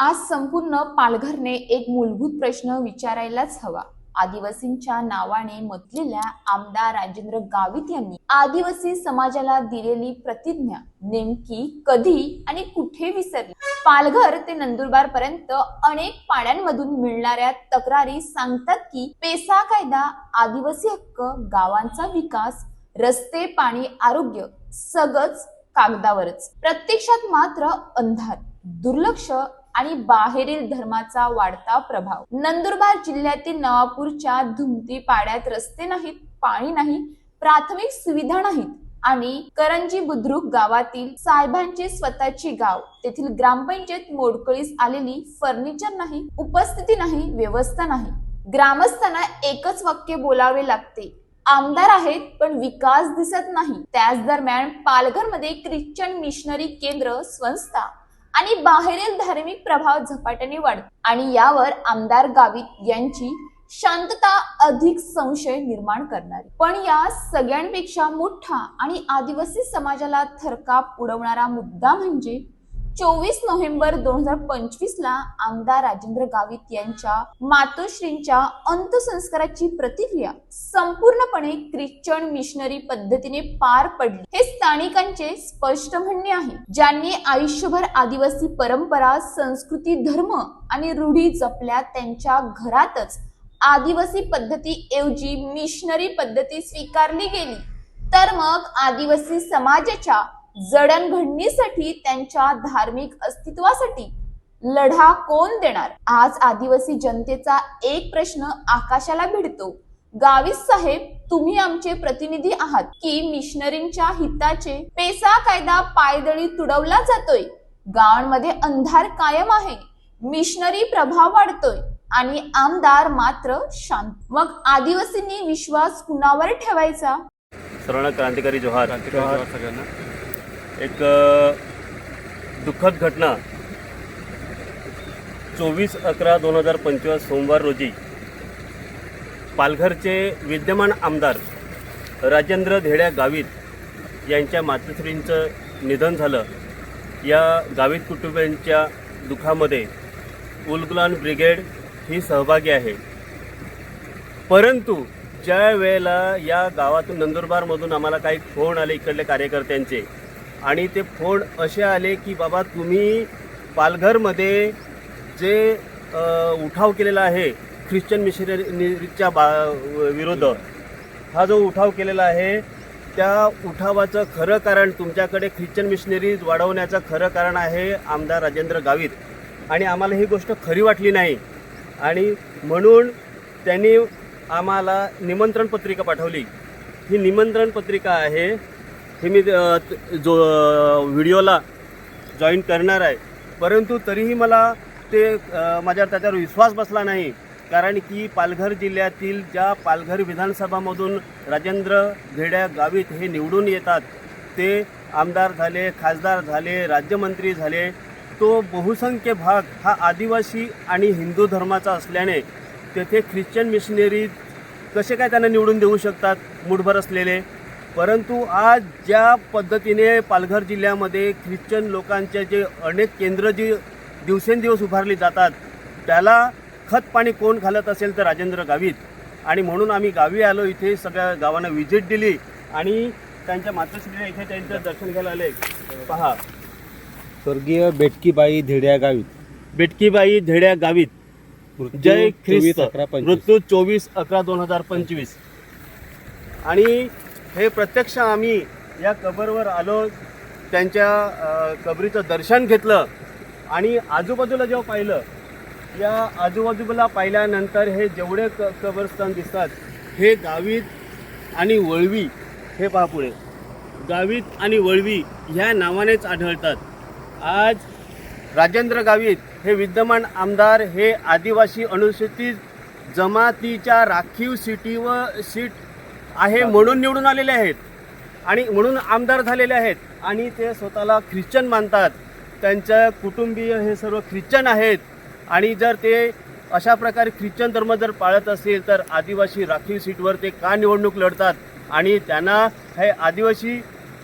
आज संपूर्ण पालघरने एक मूलभूत प्रश्न विचारायलाच हवा. आदिवासींच्या नावाने म्हटलेल्या आमदार राजेंद्र गावित यांनी आदिवासी समाजाला दिलेली प्रतिज्ञा नेमकी कधी आणि कुठे विसरली? पालघर ते नंदुरबार पर्यंत अनेक पाड्यांमधून मिळणाऱ्या तक्रारी सांगतात की पेसा कायदा आदिवासी हक्क गावांचा विकास रस्ते पाणी आरोग्य सगळंच कागदावरच. प्रत्यक्षात मात्र अंधार दुर्लक्ष आणि बाहेरील धर्माचा वाढता प्रभाव. नंदुरबार जिल्ह्यातील नवापूरच्या धुमती पाड्यात रस्ते नाहीत पाणी नाही प्राथमिक सुविधा नाहीत आणि करंजी बुद्रुक गावातील साहेबांचे स्वतःचे गाव तेथील ग्रामपंचायत मोडकळीस आलेली फर्निचर नाही उपस्थिती नाही व्यवस्था नाही. ग्रामस्थांना एकच वाक्य बोलावे लागते आमदार आहेत पण विकास दिसत नाही. त्याच दरम्यान पालघरमध्ये ख्रिश्चन मिशनरी केंद्र संस्था आणि बाहेरील धार्मिक प्रभाव झपाट्याने वाढ आणि यावर आमदार गावित यांची शांतता अधिक संशय निर्माण करणारी. पण या सगळ्यांपेक्षा मोठा आणि आदिवासी समाजाला थरकाप उडवणारा मुद्दा म्हणजे चोवीस नोव्हेंबर दोन हजार पंचवीस ला आमदार राजेंद्र गावित यांच्या मातोश्रींच्या अंत्यसंस्काराची प्रतिक्रिया संपूर्णपणे ख्रिश्चन मिशनरी पद्धतीने पार पडली. हे स्थानिकांचे स्पष्ट म्हणणे आहे. ज्यांनी आयुष्यभर आदिवासी परंपरा संस्कृती धर्म आणि रूढी जपल्या त्यांच्या घरातच आदिवासी पद्धती ऐवजी मिशनरी पद्धती स्वीकारली गेली. तर मग आदिवासी समाजाच्या जडणघडणीसाठी त्यांच्या धार्मिक अस्तित्वासाठी लढा कोण देणार? आज आदिवासी जनतेचा एक प्रश्न आकाशाला भिडतो. गावित साहेब तुम्ही आमचे प्रतिनिधी आहात की मिशनरींच्या हिताचे पेसा कायदा पायदळी तुडवला जातोय? गावांमध्ये अंधार कायम आहे. मिशनरी प्रभाव वाढतोय आणि आमदार मात्र शांत. मग आदिवासींनी विश्वास कुणावर ठेवायचा? सर्वांना क्रांतिकारी जोहार. क्रांतिकारी जोहार सगळ्यांना. एक दुःखद घटना. चोवीस अकरा दोन हजार पंचवीस सोमवार रोजी पालघरचे विद्यमान आमदार राजेंद्र धेड्या गावित यांच्या मातोश्रींचं निधन झालं. या गावित कुटुंबियांच्या दुःखामध्ये उलगुलान ब्रिगेड ही सहभागी आहे. परंतु ज्या वेळेला या गावातून नंदुरबारमधून आम्हाला काही फोन आले इकडले कार्यकर्त्यांचे आणि ते फोन असे आले की बाबा तुम्ही पालघरमध्ये जे उठाव केलेला आहे ख्रिश्चन मिशनरीच्या बा विरुद्ध हा जो उठाव केलेला आहे त्या उठावाचं खरं कारण तुमच्याकडे ख्रिश्चन मिशनरीज वाढवण्याचं खरं कारण आहे आमदार राजेंद्र गावित. आणि आम्हाला ही गोष्ट खरी वाटली नाही. आणि म्हणून त्यांनी आम्हाला निमंत्रण पत्रिका पाठवली. ही निमंत्रण पत्रिका आहे हे मी जो व्हिडिओला जॉईन करणार आहे. परंतु तरीही मला ते माझ्या माझ्यावर त्याच्यावर विश्वास बसला नाही. कारण की पालघर जिल्ह्यातील ज्या पालघर विधानसभामधून राजेंद्र घेड्या गावित हे निवडून येतात ते आमदार झाले खासदार झाले राज्यमंत्री झाले तो बहुसंख्य भाग हा आदिवासी आणि हिंदू धर्माचा असल्याने तेथे ख्रिश्चन मिशनरी कसे काय त्यांना निवडून देऊ शकतात? मूठभर असलेले परंतु आज ज्या पद्धतीने पालघर जिल्ह्यामध्ये ख्रिश्चन लोकांचे जे अनेक केंद्र जी दिवसेंदिवस उभारली जातात त्याला खत पाणी कोण घालत असेल तर राजेंद्र गावित. आणि म्हणून आम्ही गावी आलो इथे सगळ्या गावांना व्हिजिट दिली आणि त्यांच्या मातोश्रीला इथे त्यांचं दर्शन घ्यायला आले. पहा. स्वर्गीय बेटकीबाई धेड्या गावीत. बेटकीबाई धेड्या गावित. जय ख्रिस्त. 24 अकरा पंचवीस. मृत्यू चोवीस अकरा दोन हजार पंचवीस. आणि हे प्रत्यक्ष आम्ही या कबरवर आलो त्यांच्या कबरीचं दर्शन घेतलं आणि आजूबाजूला जेव्हा पाहिलं या आजूबाजूला पाहिल्यानंतर हे जेवढे क कबरस्थान दिसतात हे गावीत आणि वळवी हे पापुळे गावीत आणि वळवी ह्या नावानेच आढळतात. आज राजेंद्र गावित हे विद्यमान आमदार हे आदिवासी अनुसूचित जमातीच्या राखीव सिटी व सीट आहे म्हणून निवडून आलेले आहेत. आणि म्हणून आमदार झालेले आहेत. आणि ते स्वतःला ख्रिश्चन मानतात. त्यांच्या कुटुंबीय हे सर्व ख्रिश्चन आहेत. आणि जर ते अशा प्रकारे ख्रिश्चन धर्म जर पाळत असेल तर आदिवासी राखीव सीटवर ते का निवडणूक लढतात? आणि त्यांना हे आदिवासी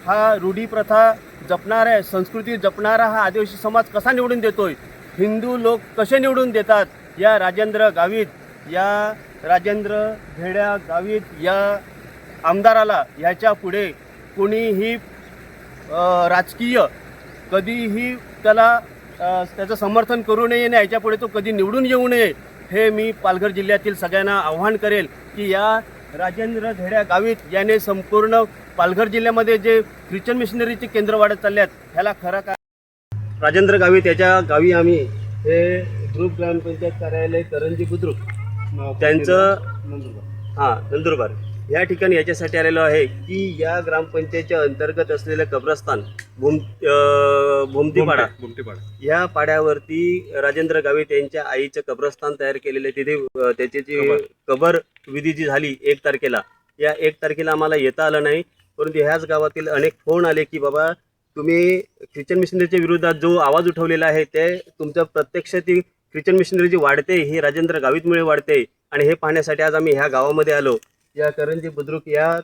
हा रूढी प्रथा जपणारा आहे संस्कृती जपणारा हा आदिवासी समाज कसा निवडून देतोय? हिंदू लोक कसे निवडून देतात? या राजेंद्र गावित या राजेंद्र भेड्या गावित या आमदाराला ह्याच्या पुढे कोणीही राजकीय कधीही त्याला त्याचं समर्थन करू नये आणि याच्यापुढे तो कधी निवडून येऊ नये हे मी पालघर जिल्ह्यातील सगळ्यांना आव्हान करेल की या राजेंद्र धेड्या गावित याने संपूर्ण पालघर जिल्ह्यामध्ये जे ख्रिश्चन मिशनरीचे केंद्र वाढत चालले आहेत ह्याला खरा का राजेंद्र गावित याच्या गावी आम्ही हे ग्रुप ग्रामपंचायत कार्यालय करंजी बुद्रुक त्यांचं हां नंदुरबार. या ठिकाणी याच्यासाठी आलेलो आहे की या ग्रामपंचायतच्या अंतर्गत असलेलं कब्रस्तान भूम भोमतीपाडा. बुमटेपाडा या पाड्यावरती राजेंद्र गावित यांच्या आईचं कब्रस्तान तयार केलेलं आहे. तिथे त्याची जी कबर. कबर विधी जी झाली एक तारखेला या एक तारखेला आम्हाला येता आलं नाही. परंतु ह्याच गावातील अनेक फोन आले की बाबा तुम्ही ख्रिश्चन मिशनरीच्या विरोधात जो आवाज उठवलेला आहे ते तुमचं प्रत्यक्ष ती ख्रिश्चन मिशनरी जी वाढते ही राजेंद्र गावितमुळे वाढते. आणि हे पाहण्यासाठी आज आम्ही ह्या गावामध्ये आलो. या करंजी बुद्रुक या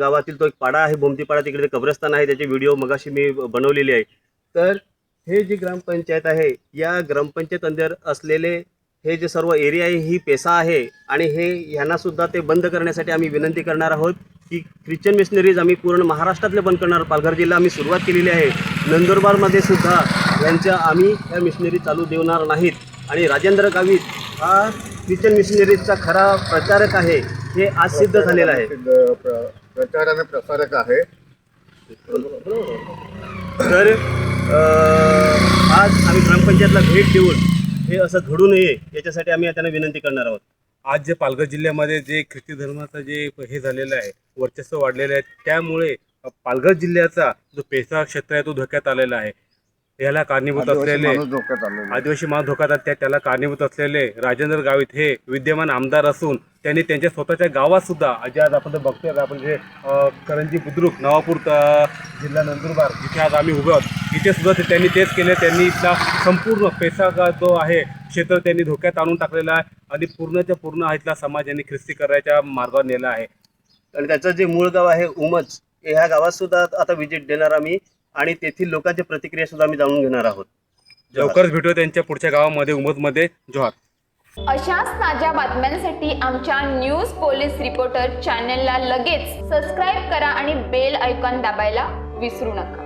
गावातील तो एक पाडा आहे भोमतीपाडा तिकडे ते कब्रस्तान आहे. त्याचे व्हिडिओ मगाशी मी बनवलेले आहे. तर हे जी ग्रामपंचायत आहे या ग्रामपंचायत अंदर असलेले हे जे सर्व एरिया आहे ही पेसा आहे. आणि हे यांनासुद्धा ते बंद करण्यासाठी आम्ही विनंती करणार आहोत की ख्रिश्चन मिशनरीज आम्ही पूर्ण महाराष्ट्रातले बंद करणार. पालघर जिल्हा आम्ही सुरुवात केलेली आहे. नंदुरबारमध्ये सुद्धा यांच्या आम्ही ह्या मिशनरी चालू देणार नाहीत. आणि राजेंद्र गावित हा ख्रिश्चन मिशनरीजचा खरा प्रचारक आहे. हे आज सिद्ध झालेलं आहे. प्र- प्रचार आणि प्रसारक आहे. तर आज आम्ही ग्रामपंचायतला भेट देऊन हे असं घडू नये याच्यासाठी आम्ही त्यांना विनंती करणार आहोत. आज जे पालघर जिल्ह्यामध्ये जे ख्रिस्ती धर्माचं जे हे झालेलं आहे वर्चस्व वाढलेलं आहे त्यामुळे पालघर जिल्ह्याचा जो पेसा क्षेत्र आहे तो धोक्यात आलेला आहे. याला कारणीभूत असलेले. आदिवासी माणूस धोक्यात आहेत, त्या त्याला कारणीभूत असलेले राजेंद्र गावित हे विद्यमान आमदार असून त्यांनी त्यांच्या स्वतःच्या गावात सुद्धा जे आज आपण बघतोय आपण जे करंजी बुद्रुक नवापूर जिल्हा नंदुरबार जिथे आज आम्ही उभे आहोत इथे सुद्धा त्यांनी तेच केले. त्यांनी इथला संपूर्ण पेसा जो आहे क्षेत्र त्यांनी धोक्यात आणून टाकलेला आहे आणि पूर्णच्या पूर्ण इथला समाज यांनी ख्रिस्ती करायच्या मार्गावर नेला आहे. आणि त्याचं जे मूळ गाव आहे उमच ह्या गावात सुद्धा आता व्हिजिट देणार आम्ही. आणि तेथील लोकांच्या प्रतिक्रिया सुद्धा आम्ही जाणून घेणार आहोत. लवकरच भेटूया त्यांच्या पुढच्या गावामध्ये उमदमध्ये. जोहार अशाच ताज्या बातम्यांसाठी आमच्या न्यूज पोलीस रिपोर्टर चॅनलला लगेच सबस्क्राईब करा आणि बेल आयकॉन दाबायला विसरू नका.